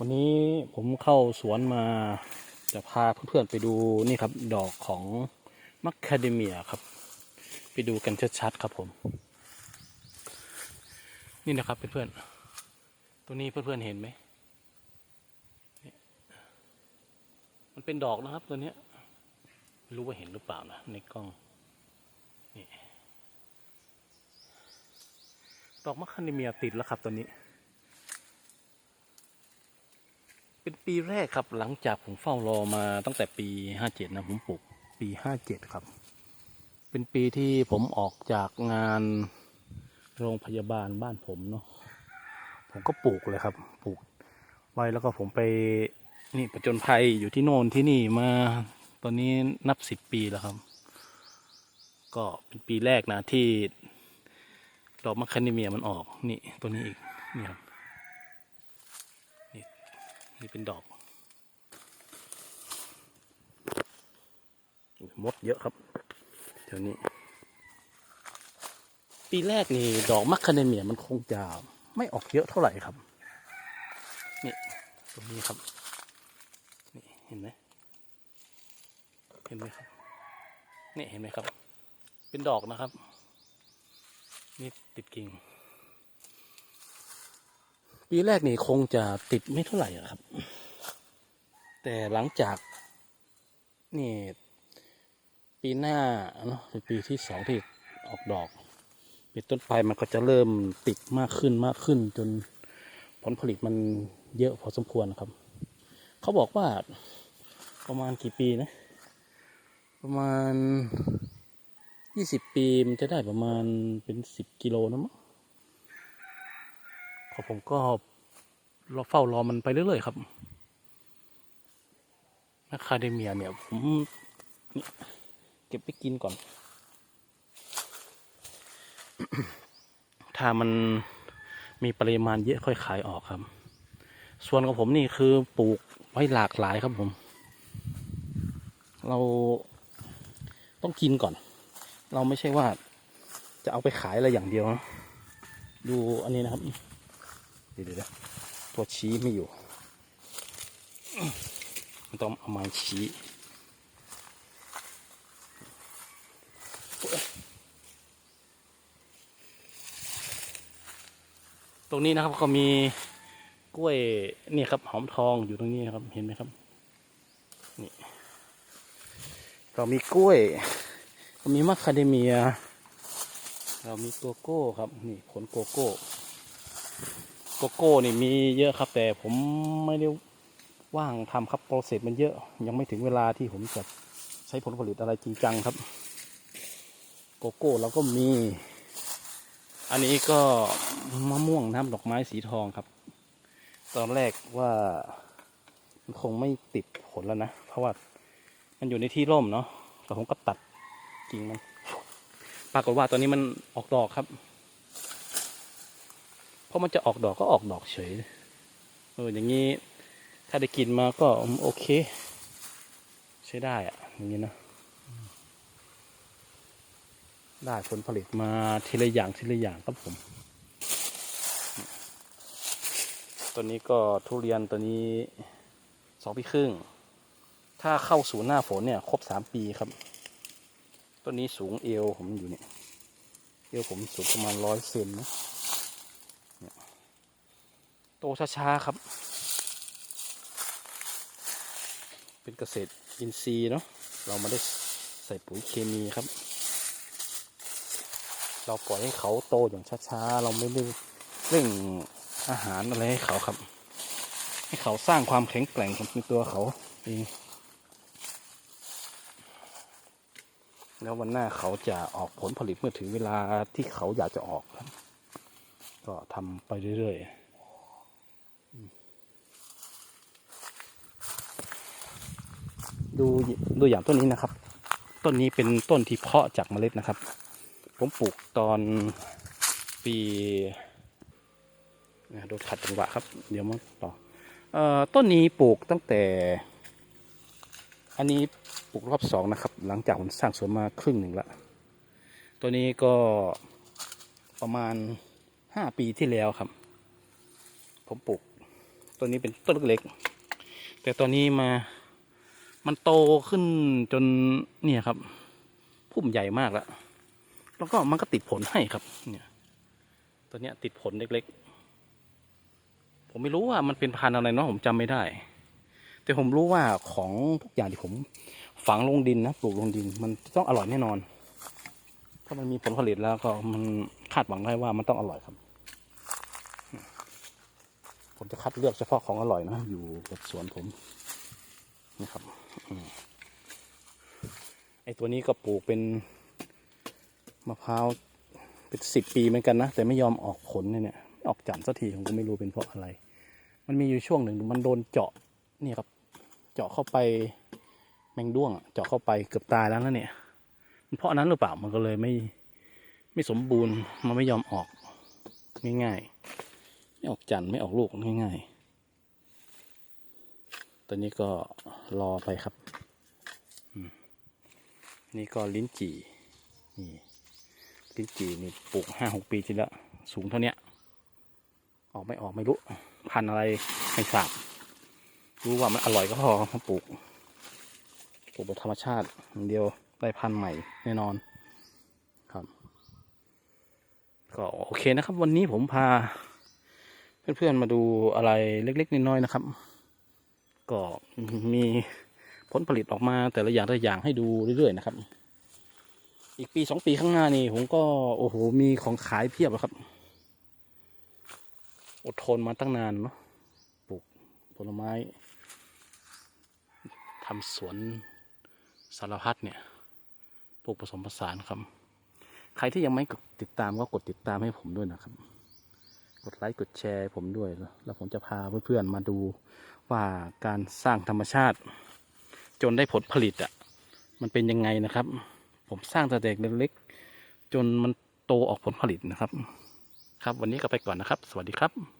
วันนี้ผมเข้าสวนมาจะพาเพื่อนๆไปดูนี่ครับ ดอกของมัคคาเดเมียครับ ไปดูกันชัดๆครับผม นี่นะครับเพื่อนๆตัวนี้เพื่อนๆเห็นไหมมันเป็นดอกนะครับตัวนี้รู้ว่าเห็นหรือเปล่านะในกล้องนี่ดอกมัคคาเดเมียติดแล้วครับตัวนี้ เป็นปีแรกครับหลังจากผมเฝ้ารอมาตั้งแต่ปีห้าเจ็ดนะผมปลูกปีห้าเจ็ดครับ เป็นปีที่ผมออกจากงานโรงพยาบาลบ้านผมเนาะผมก็ปลูกเลยครับ ปลูกไว้แล้วก็ผมไปนี่ประจนภัยอยู่ที่โน่นที่นี่มาตอนนี้นับสิบปีแล้วครับ ก็เป็นปีแรกนะที่ดอกมะคาเนเมียมันออกนี่ตัวนี้อีกนี่ครับ นี่เป็นดอกมดเยอะครับแถวนี้ ปีแรกนี่ดอกมัคคาเดเมียมันคงจะไม่ออกเยอะเท่าไหร่ครับ นี่ตรงนี้ครับ นี่เห็นไหมเห็นไหมครับ นี่เห็นไหมครับ เป็นดอกนะครับ นี่ติดกิ่ง ปีแรกนี่คงจะติดไม่เท่าไหร่ครับ แต่หลังจาก นี่ ปีหน้าเนาะเป็นปีที่สองที่ออกดอกเป็นต้นไปมันก็จะเริ่มติดมากขึ้นมากขึ้น จนผลผลิตมันเยอะพอสมควรครับ เขาบอกว่าประมาณกี่ปีนะ ประมาณยี่สิบปีมันจะได้ประมาณเป็นสิบกิโลนะมั้ง ผมก็รอเฝ้ารอมันไปเรื่อยๆครับอะคาเดเมียเนี่ยผมเก็บไปกินก่อน ถ้ามันมีปริมาณเยอะค่อยขายออกครับ ส่วนของผมนี่คือปลูกไว้หลากหลายครับผม เราต้องกินก่อน เราไม่ใช่ว่าจะเอาไปขายอะไรอย่างเดียวนะ ดูอันนี้นะครับ ดี๋ยวเดี๋ยวตัวชี้ไม่อยู่ มันต้องเอาไม้ชี้ตรงนี้นะครับก็มีกล้วยนี่ครับหอมทองอยู่ตรงนี้นะครับเห็นไหมครับนี่เรามีกล้วยก็มีมะคาเดเมีย เรามีตัวโก้ครับ นี่ผลโกโก้ โกโก้นี่มีเยอะครับแต่ผมไม่ได้ว่างทำครับโปรเซสมันเยอะ ยังไม่ถึงเวลาที่ผมจะใช้ผลผลิตอะไรจริงจังครับ โกโก้เราก็มี อันนี้ก็มะม่วงน้ำดอกไม้สีทองครับ ตอนแรกว่ามันคงไม่ติดผลแล้วนะ เพราะว่ามันอยู่ในที่ร่มเนาะแต่ผมก็ตัดกิ่งมันปรากฏว่าตอนนี้มันออกดอกครับ พอมันจะออกดอกก็ออกดอกเฉย เออ อย่างนี้ ถ้าได้กินมาก็โอเค ใช้ได้อะอย่างนี้นะ ได้ผลผลิตมาทีละอย่างทีละอย่างครับผม ตัวนี้ก็ทุเรียนตัวนี้สองปีครึ่ง ถ้าเข้าสู่หน้าฝนเนี่ยครบสามปีครับ ต้นนี้สูงเอวผมอยู่เนี่ย เอวผมสูงประมาณร้อยเซนนะ โตช้าๆครับ เป็นเกษตรอินทรีย์เนาะเราไม่ได้ใส่ปุ๋ยเคมีครับ เราปล่อยให้เขาโตอย่างช้าๆ เราไม่ได้เร่งอาหารอะไรให้เขาครับ ให้เขาสร้างความแข็งแกร่งของตัวเขาเองแล้ววันหน้าเขาจะออกผลผลิตเมื่อถึงเวลาที่เขาอยากจะออกครับ ก็ทำไปเรื่อยๆ ดูดูอย่างต้นนี้นะครับ ต้นนี้เป็นต้นที่เพาะจากเมล็ดนะครับ ผมปลูกตอนปีโดนขัดจังหวะครับ เดี๋ยวมาต่อเอ่อต้นนี้ปลูกตั้งแต่ อันนี้ปลูกรอบสองนะครับ หลังจากผมสร้างสวนมาครึ่งหนึ่งละตัวนี้ก็ประมาณห้าปีที่แล้วครับ ผมปลูกตัวนี้เป็นต้นเล็กๆแต่ตอนนี้มา มันโตขึ้นจนเนี่ยครับ พุ่มใหญ่มากแล้ว แล้วก็มันก็ติดผลให้ครับ เนี่ย ตัวเนี้ยติดผลเล็กๆ ผมไม่รู้ว่ามันเป็นพันธุ์อะไรเนาะผมจำไม่ได้ แต่ผมรู้ว่าของทุกอย่างที่ผม ฝังลงดินนะปลูกลงดิน มันต้องอร่อยแน่นอน ถ้ามันมีผลผลิตแล้วก็มันคาดหวังได้ว่ามันต้องอร่อยครับ ผมจะคัดเลือกเฉพาะของอร่อยนะ อยู่กับสวนผมนะครับอืม ไอตัวนี้ก็ปลูกเป็นมะพร้าวเป็นสิบปีเหมือนกันนะ แต่ไม่ยอมออกผลเนี่ยออกจันทร์สักทีผมก็ไม่รู้เป็นเพราะอะไร มันมีอยู่ช่วงหนึ่งมันโดนเจาะนี่ครับ เจาะเข้าไปแมงด้วงเจาะเข้าไปเกือบตายแล้วนะเนี่ยมันเพราะนั้นหรือเปล่ามันก็เลยไม่ไม่สมบูรณ์มันไม่ยอมออกง่ายๆไม่ออกจันทร์ไม่ออกลูกง่ายๆตอนนี้ก็รอไปครับ นี่ก็ลิ้นจี่นี่ลิ้นจี่นี่ปลูกห้าหกปีที่แล้วสูงเท่าเนี้ยออกไม่ออกไม่รู้พันอะไรไม่ทราบรู้ว่ามันอร่อยก็พอมาปลูกปลูกแบบธรรมชาติเดียวได้พันธุ์ใหม่แน่นอนครับ ก็โอเคนะครับ วันนี้ผมพา เพื่อนๆมาดูอะไรเล็ก ๆน้อยๆนะครับ ก็มี ผลผลิตออกมาแต่ละอย่างแต่ละอย่างให้ดูเรื่อยๆนะครับ อีกปีสองปีข้างหน้านี่ผมก็โอ้โหมีของขายเพียบแล้วครับ อดทนมาตั้งนานเนาะปลูกผลไม้ทำสวนสารพัดเนี่ยปลูกผสมผสานครับ ใครที่ยังไม่กดติดตามก็กดติดตามให้ผมด้วยนะครับ กดไลค์กดแชร์ผมด้วยแล้วผมจะพาเพื่อนๆมาดูว่าการสร้างธรรมชาติ จนได้ผลผลิตอะ่ะ มันเป็นยังไงนะครับ ผมสร้างแต่เด็กเล็กๆจนมันโตออกผลผลิตนะครับ ครับวันนี้ก็ไปก่อนนะครับ สวัสดีครับ